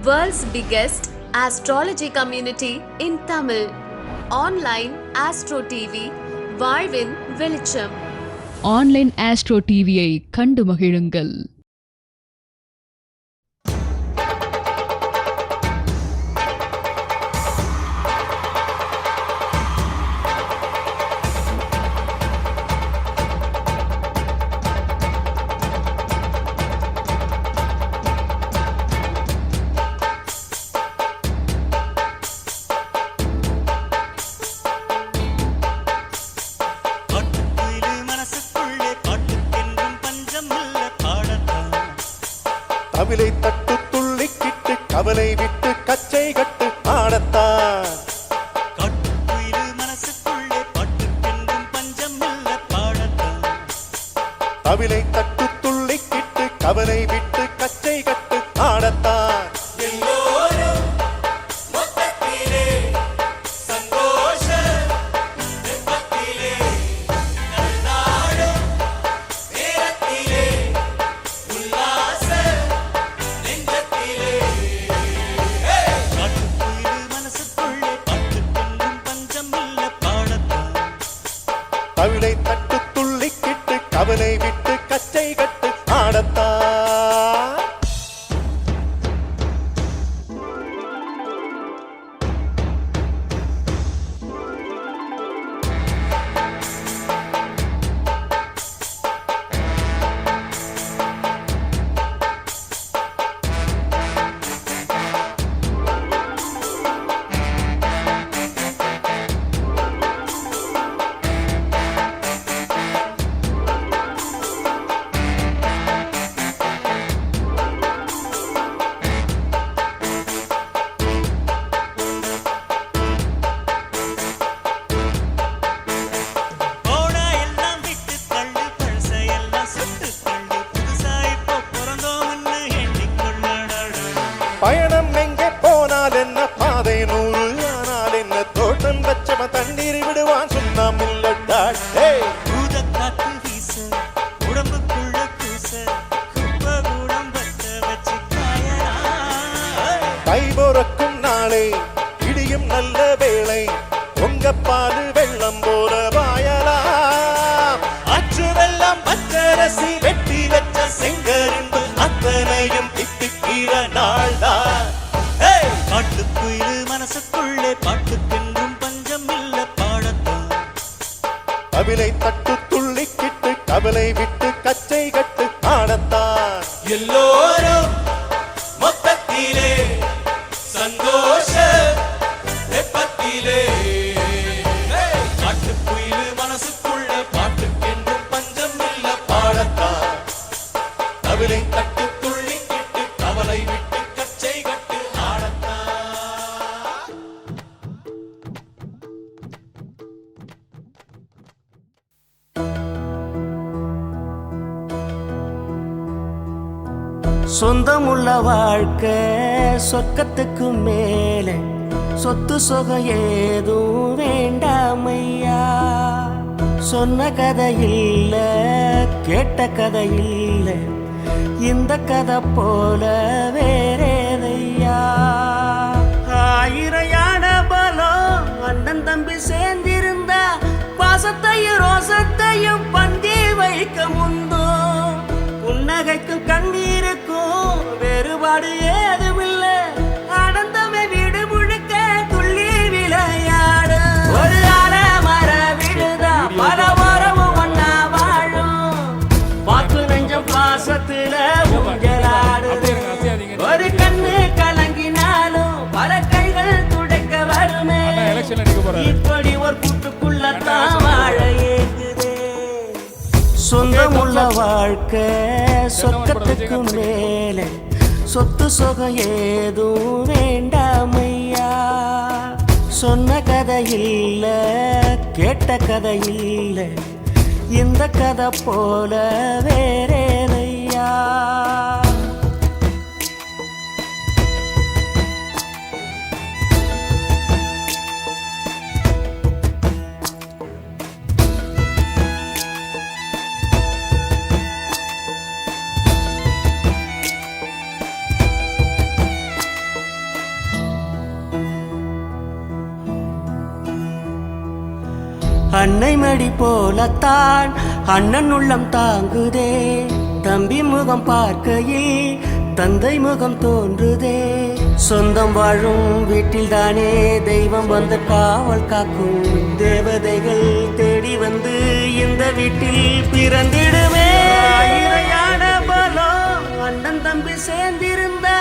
World's biggest astrology community in Tamil online astro TV வாழ்வின் வெளிச்சம் online astro டிவியை கண்டு மகிழுங்கள் கவலை விட்டு கச்சை கட்டு ஆடத்தான் தவிலை தட்டு துள்ளிக்கிட்டு கவலை விட்டு துள்ளிக்கிட்டு விட்டு கச்சை கட்டு பச்சரசி வெட்டி வச்ச செங்கரும்பு அத்தனையும் தித்திக்கிற நாள்தான் ஏய்! காட்டுக்குயிலு மனசுக்குள்ளே பாட்டுக்கென்றும் பஞ்சம் இல்ல பாடத்தான் கவிலை தட்டு துள்ளிக்கிட்டு கவலை விட்டு வாழ்க்கை சொர்க்கத்துக்கு மேலே. சொத்து சுகம் ஏதும் வேண்டாமையா? சொன்ன கதை இல்ல கேட்ட கதை இல்ல. இந்த கதை போல வேறேதையா? ஆயிரையான பலம் அண்ணன் தம்பி சேர்ந்திருந்தா பாசத்தையும் ரோசத்தையும் பந்தி வைக்க முந்தோ புன்னகைக்கும் கண்ணீர் வேறுபாடு ஏதுமில்ல. ஆனந்தமே வீடு முழுக்க துள்ளி விளையாடு. ஒரு அல மர விடுதா? பல மரமும் ஒன்னா வாழும். பாக்கு நெஞ்சம் பாசத்துல ஊஞ்சலாடுது ஒரு கண்ணு கலங்கினாலும் பல கைகள் துடைக்க வருமே. இப்படி ஒரு கூட்டுக்குள்ளத்தான் வாழ ஏங்குதே. சொந்தமுள்ள வாழ்க்கை சொர்க்கத்துக்கு மேலே. சொத்து சுகம் ஏதும் வேண்டாமையா? சொன்ன கதை இல்லை கேட்ட கதை இல்லை இந்த கதை போல வேறேதையா போலத்தான் அண்ணன் உள்ளம் தாங்குதே. தம்பி முகம் பார்க்கையில் தந்தை முகம் தோன்றுதே. சொந்தம் வாழும் வீட்டில் தானே தெய்வம் வந்து காவல் காக்கும். தேவதைகள் தேடி வந்து இந்த வீட்டில் பிறந்திடுமே. இறையான பலம் அண்ணன் தம்பி சேர்ந்திருந்தா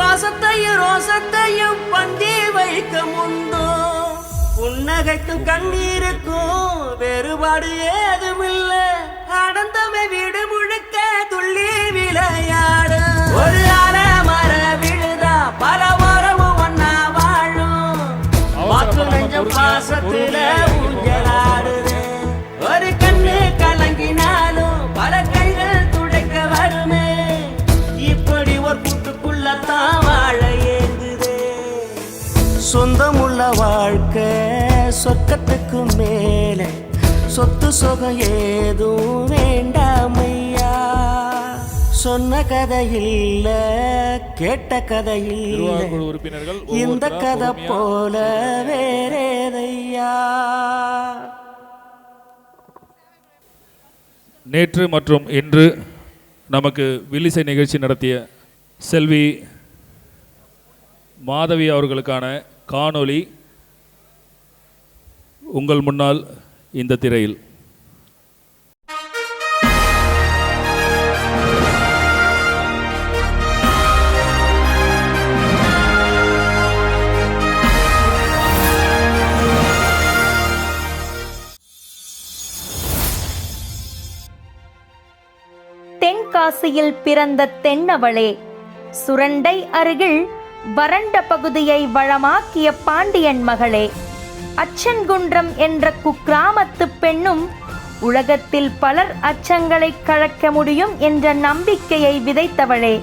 பாசத்தையும் ரோசத்தையும் பந்தி வைக்க முந்தோ புன்னகைக்கும் கண்ணீருக்கும் வேறுபாடு ஏதுமில்ல. அடந்தமை சொத்து சுகம் ஏதும் வேண்டாமையா? சொன்ன கதை இல்ல கேட்ட கதை இல்ல நிர்வாகக்குழு உறுப்பினர்கள் இந்த கதை போல வேறேதையா? நேற்று மற்றும் இன்று நமக்கு வில்லிசை நிகழ்ச்சி நடத்திய செல்வி மாதவி அவர்களுக்கான காணொளி உங்கள் முன்னால் இந்த திரையில். தென்காசியில் பிறந்த தென்னவளே சுரண்டை அருகில் வறண்ட பகுதியை வளமாக்கிய பாண்டியன் மகளே. அச்சன்குன்றம் என்ற குக்கிராமத்து பெண்ணும் உலகத்தில் பலர் அச்சங்களை கழக்க முடியும் என்ற நம்பிக்கையை விதைத்தவளே.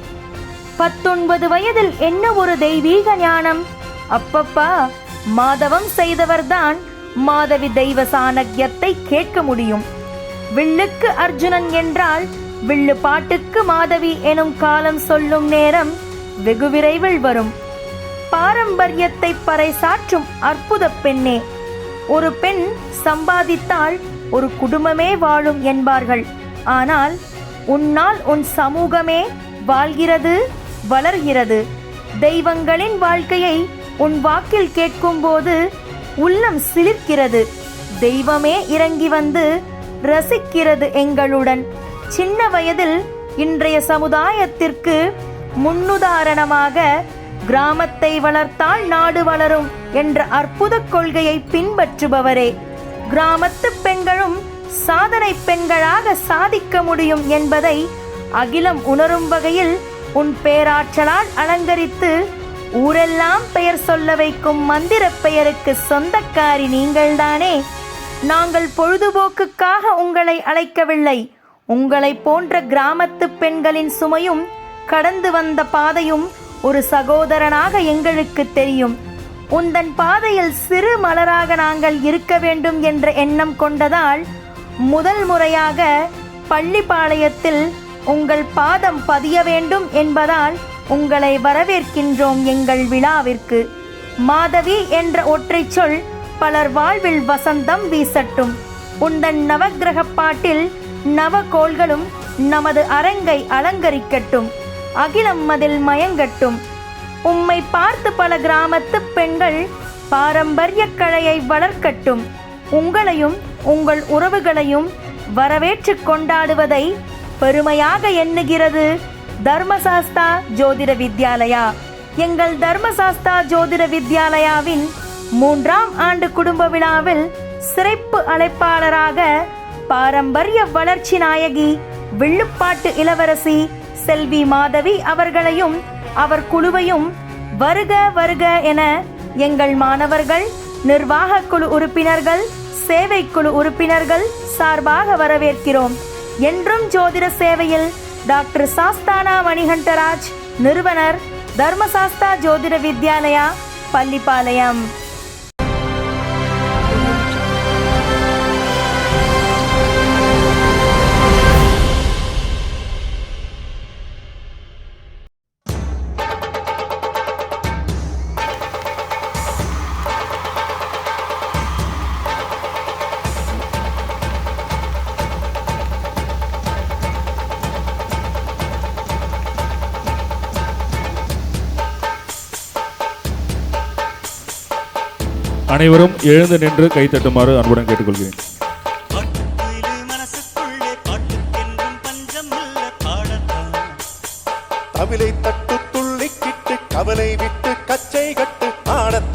பத்தொன்பது வயதில் என்ன ஒரு தெய்வீக ஞானம்? அப்பப்பா மாதவம் செய்தவர்தான் மாதவி தெய்வ சாணக்கியத்தை கேட்க முடியும். வில்லுக்கு அர்ஜுனன் என்றால் வில்லு பாட்டுக்கு மாதவி எனும் காலம் சொல்லும் நேரம் வெகு விரைவில் வரும். பாரம்பரியத்தை பறைசாற்றும் அற்புத பெண்ணே. ஒரு பெண் சம்பாதித்தால் ஒரு குடும்பமே வாழும் என்பார்கள். ஆனால் உன்னால் உன் சமூகமே வாழ்கிறது வளர்கிறது. தெய்வங்களின் வாழ்க்கையை உன் வாக்கில் கேட்கும்போது உள்ளம் சிலிர்க்கிறது. தெய்வமே இறங்கி வந்து ரசிக்கிறது எங்களுடன். சின்ன வயதில் இன்றைய சமுதாயத்திற்கு முன்னுதாரணமாக கிராமத்தை வளர்த்தால் நாடு வளரும் என்ற அற்புத கொள்கையை பின்பற்றுபவரே. கிராமத்து பெண்களும் சாதனை பெண்களாக சாதிக்க முடியும் என்பதை அகிலம் உணரும் வகையில் உன் பேராற்றலால் அலங்கரித்து ஊரெல்லாம் பெயர் சொல்ல வைக்கும் மந்திர பெயருக்கு சொந்தக்காரி நீங்கள்தானே. நாங்கள் பொழுதுபோக்குக்காக உங்களை அழைக்கவில்லை. உங்களை போன்ற கிராமத்து பெண்களின் சுமையும் கடந்து வந்த பாதையும் ஒரு சகோதரனாக எங்களுக்கு தெரியும். உந்தன் பாதையில் சிறு மலராக நாங்கள் இருக்க வேண்டும் என்ற எண்ணம் கொண்டதால் முதல் முறையாக பள்ளிப்பாளையத்தில் உங்கள் பாதம் பதிய வேண்டும் என்பதால் உங்களை வரவேற்கின்றோம் எங்கள் விழாவிற்கு. மாதவி என்ற ஒற்றைச் சொல் பலர் வாழ்வில் வசந்தம் வீசட்டும். உந்தன் நவக்கிரக பாட்டில் நவகோள்களும் நமது அரங்கை அலங்கரிக்கட்டும். அகிலம் அதில் மயங்கட்டும். உம்மை பார்த்து பல கிராமத்து பெண்கள் பாரம்பரிய கலையை வளர்க்கட்டும். உங்களையும் உங்கள் உறவுகளையும் வரவேற்று கொண்டாடுவதை பெருமையாக எண்ணுகிறது தர்மசாஸ்தா ஜோதிட வித்யாலயா. எங்கள் தர்மசாஸ்தா ஜோதிட வித்யாலயாவின் மூன்றாம் ஆண்டு குடும்ப விழாவில் சிறப்பு அழைப்பாளராக பாரம்பரிய வளர்ச்சி நாயகி வில்லுப்பாட்டு இளவரசி செல்வி மாதவி அவர்களையும் அவர் குழுவையும் வருக வருக என எங்கள் மாணவர்கள் நிர்வாக குழு உறுப்பினர்கள் சேவை குழு உறுப்பினர்கள் சார்பாக வரவேற்கிறோம். என்றும் ஜோதிட சேவையில் டாக்டர் சாஸ்தானா மணிகண்டராஜ் நிறுவனர் தர்மசாஸ்தா ஜோதிட வித்யாலயா பள்ளிப்பாளையம். அனைவரும் எழுந்து நின்று கைத்தட்டுமாறு அன்புடன் கேட்டுக்கொள்கிறேன். கவிலை தட்டு துள்ளிக்கிட்டு கவலை விட்டு கச்சை கட்டு ஆடத்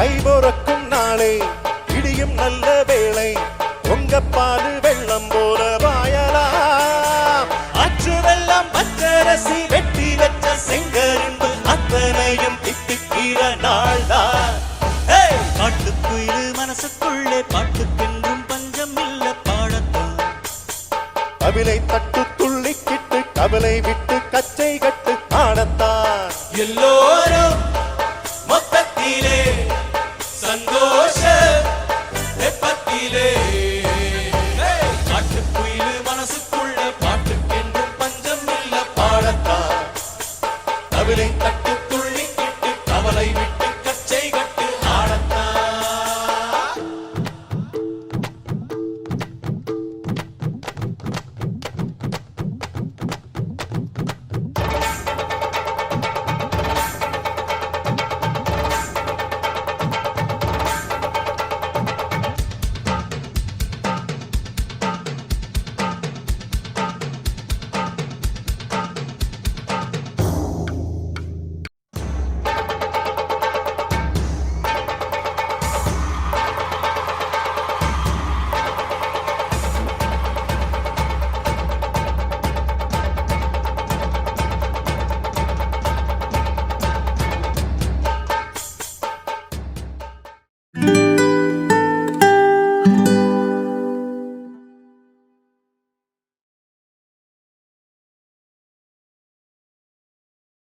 கைபொறக்கும் நாளே இடியும் நல்ல வேளை. உங்க பாலு வெள்ளம் போல வாயலாம். அச்சு வெள்ளம் பச்சரசி வெட்டி வச்ச செங்கல்.